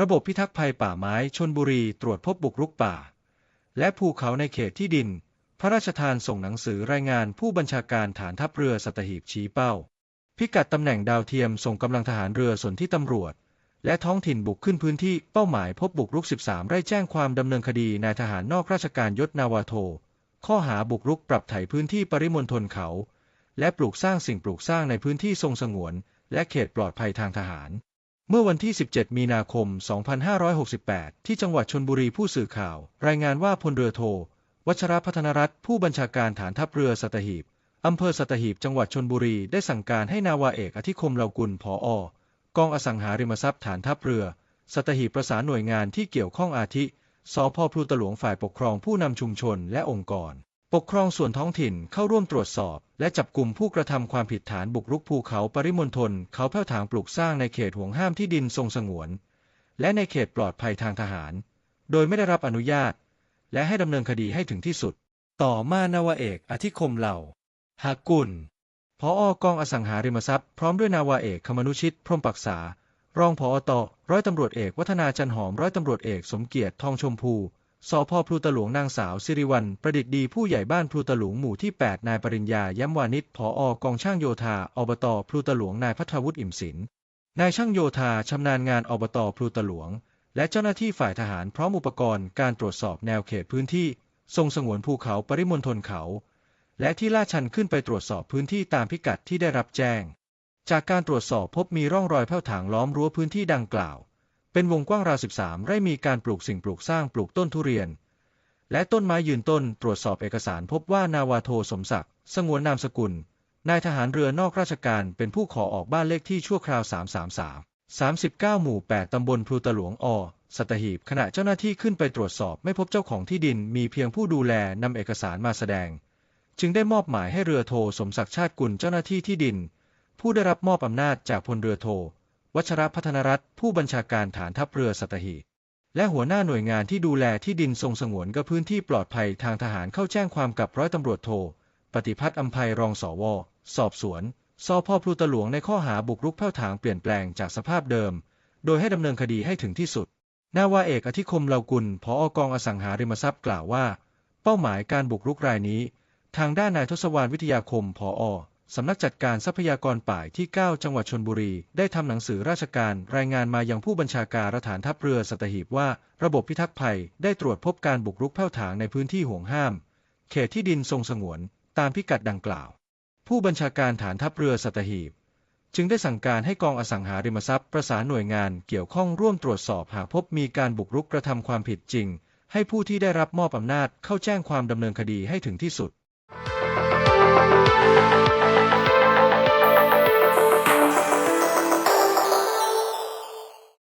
ระบบพิทักษ์ภัยป่าไม้ชนบุรีตรวจพบบุกรุกป่า และภูเขาในเขตที่ดิน พระราชทานส่งหนังสือรายงานผู้บัญชาการฐานทัพเรือสัตหีบชี้เป้า พิกัดตำแหน่งดาวเทียมส่งกำลังทหารเรือส่วนที่ตำรวจ และท้องถิ่นบุกขึ้นพื้นที่เป้าหมายพบบุกรุก 13 ไร่แจ้งความดำเนินคดีนายทหารนอกราชการยศนาวาโท ข้อหาบุกรุกปรับไถพื้นที่ปริมณฑลเขา และปลูกสร้างสิ่งปลูกสร้างในพื้นที่ทรงสงวน และเขตปลอดภัยทางทหาร เมื่อวันที่ 17 มีนาคม 2568 ที่จังหวัดชนบุรีผู้สื่อข่าว รายงานว่าพลเรือโท วัชรพัฒนรัตน์ผู้บัญชาการฐานทัพเรือสัตหีบอำเภอสัตหีบจังหวัดชนบุรีได้สั่งการให้นาวาเอกอธิคมเหลากุลผอกองอสังหาริมทรัพย์ฐานทัพเรือ สัตหีบประสานหน่วยงานที่เกี่ยวข้องอาทิสพพลูตะหลวงฝ่ายปกครองผู้นำชุมชนและองค์กร ปกครองส่วนท้องถิ่นเข้าร่วมตรวจสอบ และจับกลุ่มผู้กระทำความผิดฐานบุกรุกภูเขาปริมณฑลเขาแผ้วถางปลูกสร้างในเขตห่วงห้ามที่ดินทรงสงวน และในเขตปลอดภัยทางทหาร โดยไม่ได้รับอนุญาต และให้ดำเนินคดีให้ถึงที่สุด ต่อมานาวาเอกอธิคมเหล่าหากุลพออกองอสังหาริมทรัพย์พร้อมด้วยนาวาเอกคมนุชิต พรมปักษา รองผอตร้อยตำรวจเอกวัฒนาจันหอมร้อยตำรวจเอกสมเกียรติทองชมพู สพพลูตะหลวงนางสาวสิริวัลประดิษฐ์ดีผู้ใหญ่บ้านพลูตะหลวงหมู่ที่ 8 นายปริญญาย้ำวานิชผออกองช่างโยธาอบตพลูตะหลวงนายพัทวุฒิอิ่มศิลป์นายช่างโยธาชำนาญงานอบตพลูตะหลวง และเจ้าหน้าที่ฝ่ายทหารพร้อมอุปกรณ์การตรวจสอบแนวเขตพื้นที่ ทรงสงวนภูเขาปริมณฑลเขา และที่ลาดชันขึ้นไปตรวจสอบพื้นที่ตามพิกัดที่ได้รับแจ้ง จากการตรวจสอบพบมีร่องรอยแผ้วถางล้อมรั้วพื้นที่ดังกล่าว เป็นวงกว้างราว 13 ไร่มีการปลูกสิ่งปลูกสร้างปลูกต้นทุเรียน และต้นไม้ยืนต้นตรวจสอบเอกสารพบว่านาวาโทสมศักดิ์สงวนนามสกุล นายทหารเรือนอกราชการเป็นผู้ขอออกบ้านเลขที่ชั่วคราว 333 39 หมู่ 8 ตำบลพลูตะหลวงอ สัตหีบ ขณะเจ้าหน้าที่ขึ้นไปตรวจสอบไม่พบเจ้าของที่ดินมีเพียงผู้ดูแลนำเอกสารมาแสดง จึงได้มอบหมายให้เรือโทสมศักดิ์ชาติกุลเจ้าหน้าที่ที่ดิน ผู้ได้รับมอบอำนาจจากพลเรือโท วัชรพัฒนรัตน์ผู้บัญชาการฐานทัพเรือสัตหีบและหัวหน้าหน่วยงานที่ดูแลที่ดินทรงสงวนกับพื้นที่ปลอดภัยทางทหารเข้าแจ้งความกับร้อยตำรวจโท ปฏิพัฒน์อัมภัยรองสว สอบสวนสพพลูตะหลวงในข้อหาบุกรุกแผ้วถางเปลี่ยนแปลงจากสภาพเดิม โดยให้ดำเนินคดีให้ถึงที่สุดนาวาเอกอธิคมเหลากุลผออกองอสังหาริมทรัพย์กล่าวว่า เป้าหมายการบุกรุกรายนี้ ทางด้านนายทศวรรณวิทยาคมผอ สำนักจัดการทรัพยากรป่าที่ 9 จังหวัดชนบุรี ได้ทำหนังสือราชการรายงานมายังผู้บัญชาการฐานทัพเรือสัตหีบว่า ระบบพิทักษ์ภัยได้ตรวจพบการบุกรุกแผ้วถางในพื้นที่ห่วงห้าม เขตที่ดินทรงสงวน ตามพิกัดดังกล่าว ผู้บัญชาการฐานทัพเรือสัตหีบ จึงได้สั่งการให้กองอสังหาริมทรัพย์ประสานหน่วยงานเกี่ยวข้องร่วมตรวจสอบหากพบมีการบุกรุกกระทำความผิดจริง ให้ผู้ที่ได้รับมอบอำนาจเข้าแจ้งความดำเนินคดีให้ถึงที่สุด